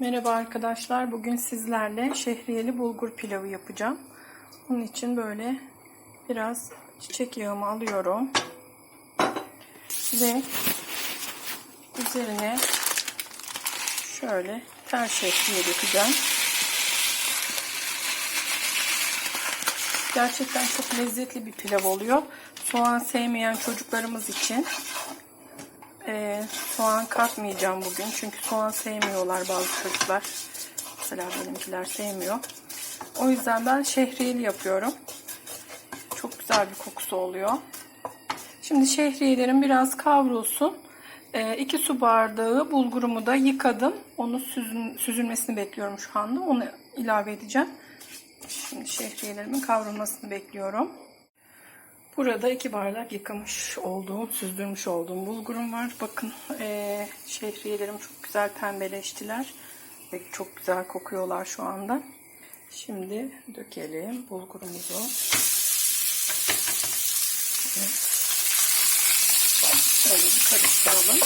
Merhaba arkadaşlar. Bugün sizlerle şehriyeli bulgur pilavı yapacağım. Bunun için böyle biraz çiçek yağımı alıyorum. Ve üzerine şöyle tel şehriye dökeceğim. Gerçekten çok lezzetli bir pilav oluyor. Soğan sevmeyen çocuklarımız için ee, soğan katmayacağım bugün. Çünkü soğan sevmiyorlar bazı çocuklar. Mesela benimkiler sevmiyor. O yüzden ben şehriyeli yapıyorum. Çok güzel bir kokusu oluyor. Şimdi şehriyelerim biraz kavrulsun. 2 ee, su bardağı bulgurumu da yıkadım. Onu süzün, süzülmesini bekliyorum şu anda. Onu ilave edeceğim. Şimdi şehriyelerimin kavrulmasını bekliyorum. Burada iki bardak yıkamış olduğum, süzdürmüş olduğum bulgurum var. Bakın e, şehriyelerim çok güzel pembeleştiler. Ve çok güzel kokuyorlar şu anda. Şimdi dökelim bulgurumuzu. Evet. Şöyle bir karıştıralım.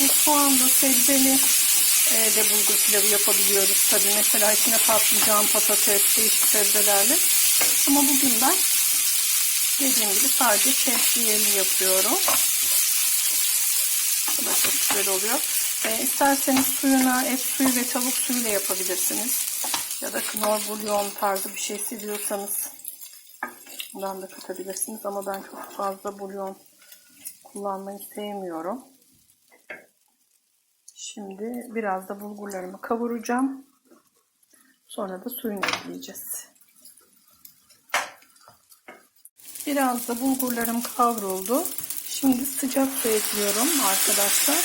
Bu soğanla sebzeli e, de bulgur pilavı yapabiliyoruz tabii. Mesela içine patlıcan, patates, değişik sebzelerle. Ama bugün ben dediğim gibi sadece şehriyeli yapıyorum. Bu da çok güzel oluyor. E, isterseniz suyuna et suyu ve tavuk suyu da yapabilirsiniz. Ya da knor bulyon tarzı bir şey seviyorsanız bundan da katabilirsiniz. Ama ben çok fazla bulyon kullanmayı sevmiyorum. Şimdi biraz da bulgurlarımı kavuracağım. Sonra da suyunu ekleyeceğiz. Biraz da bulgurlarım kavruldu. Şimdi sıcak su ekliyorum arkadaşlar.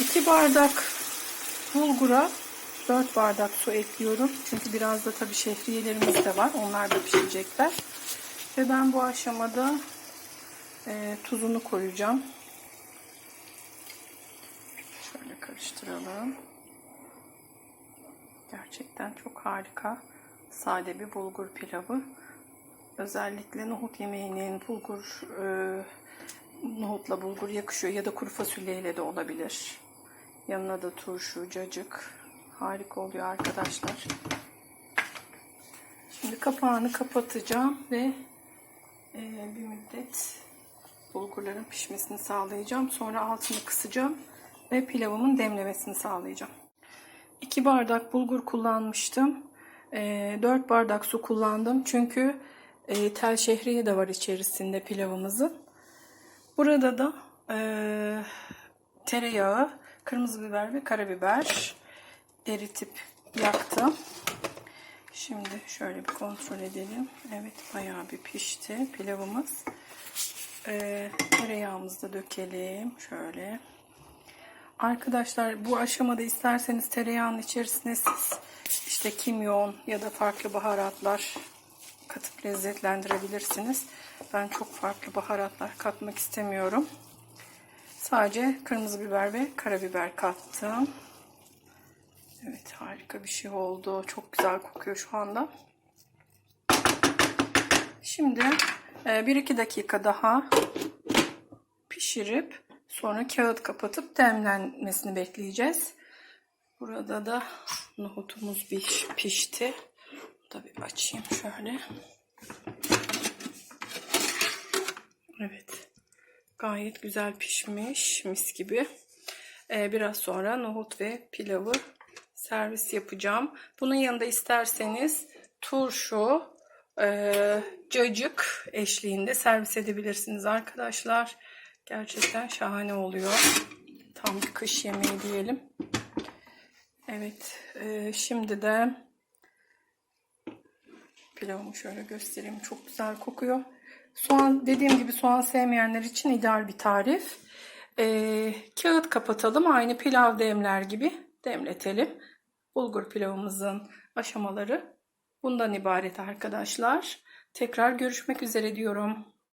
2 ee, bardak bulgura 4 bardak su ekliyorum. Çünkü biraz da tabii şehriyelerimiz de var. Onlar da pişecekler. Ve ben bu aşamada e, tuzunu koyacağım. karıştıralım. Gerçekten çok harika. Sade bir bulgur pilavı. Özellikle nohut yemeğinin bulgur e, nohutla bulgur yakışıyor ya da kuru fasulyeyle de olabilir. Yanına da turşu, cacık harika oluyor arkadaşlar. Şimdi kapağını kapatacağım ve e, bir müddet bulgurların pişmesini sağlayacağım. Sonra altını kısacağım ve pilavımın demlemesini sağlayacağım. 2 bardak bulgur kullanmıştım. 4 ee, bardak su kullandım. Çünkü e, tel şehriye de var içerisinde pilavımızın. Burada da e, tereyağı, kırmızı biber ve karabiber eritip yaktım. Şimdi şöyle bir kontrol edelim. Evet bayağı bir pişti pilavımız. E, tereyağımızı da dökelim. Şöyle. Arkadaşlar bu aşamada isterseniz tereyağının içerisine siz işte kimyon ya da farklı baharatlar katıp lezzetlendirebilirsiniz. Ben çok farklı baharatlar katmak istemiyorum. Sadece kırmızı biber ve karabiber kattım. Evet harika bir şey oldu. Çok güzel kokuyor şu anda. Şimdi 1-2 e, dakika daha pişirip Sonra kağıt kapatıp demlenmesini bekleyeceğiz. Burada da nohutumuz pişti. Da bir açayım şöyle. Evet. Gayet güzel pişmiş. Mis gibi. Ee, biraz sonra nohut ve pilavı servis yapacağım. Bunun yanında isterseniz turşu, e, cacık eşliğinde servis edebilirsiniz arkadaşlar. Gerçekten şahane oluyor. Tam bir kış yemeği diyelim. Evet. E, şimdi de pilavımı şöyle göstereyim. Çok güzel kokuyor. Soğan dediğim gibi soğan sevmeyenler için ideal bir tarif. E, kağıt kapatalım. Aynı pilav demler gibi demletelim. Bulgur pilavımızın aşamaları bundan ibaret arkadaşlar. Tekrar görüşmek üzere diyorum.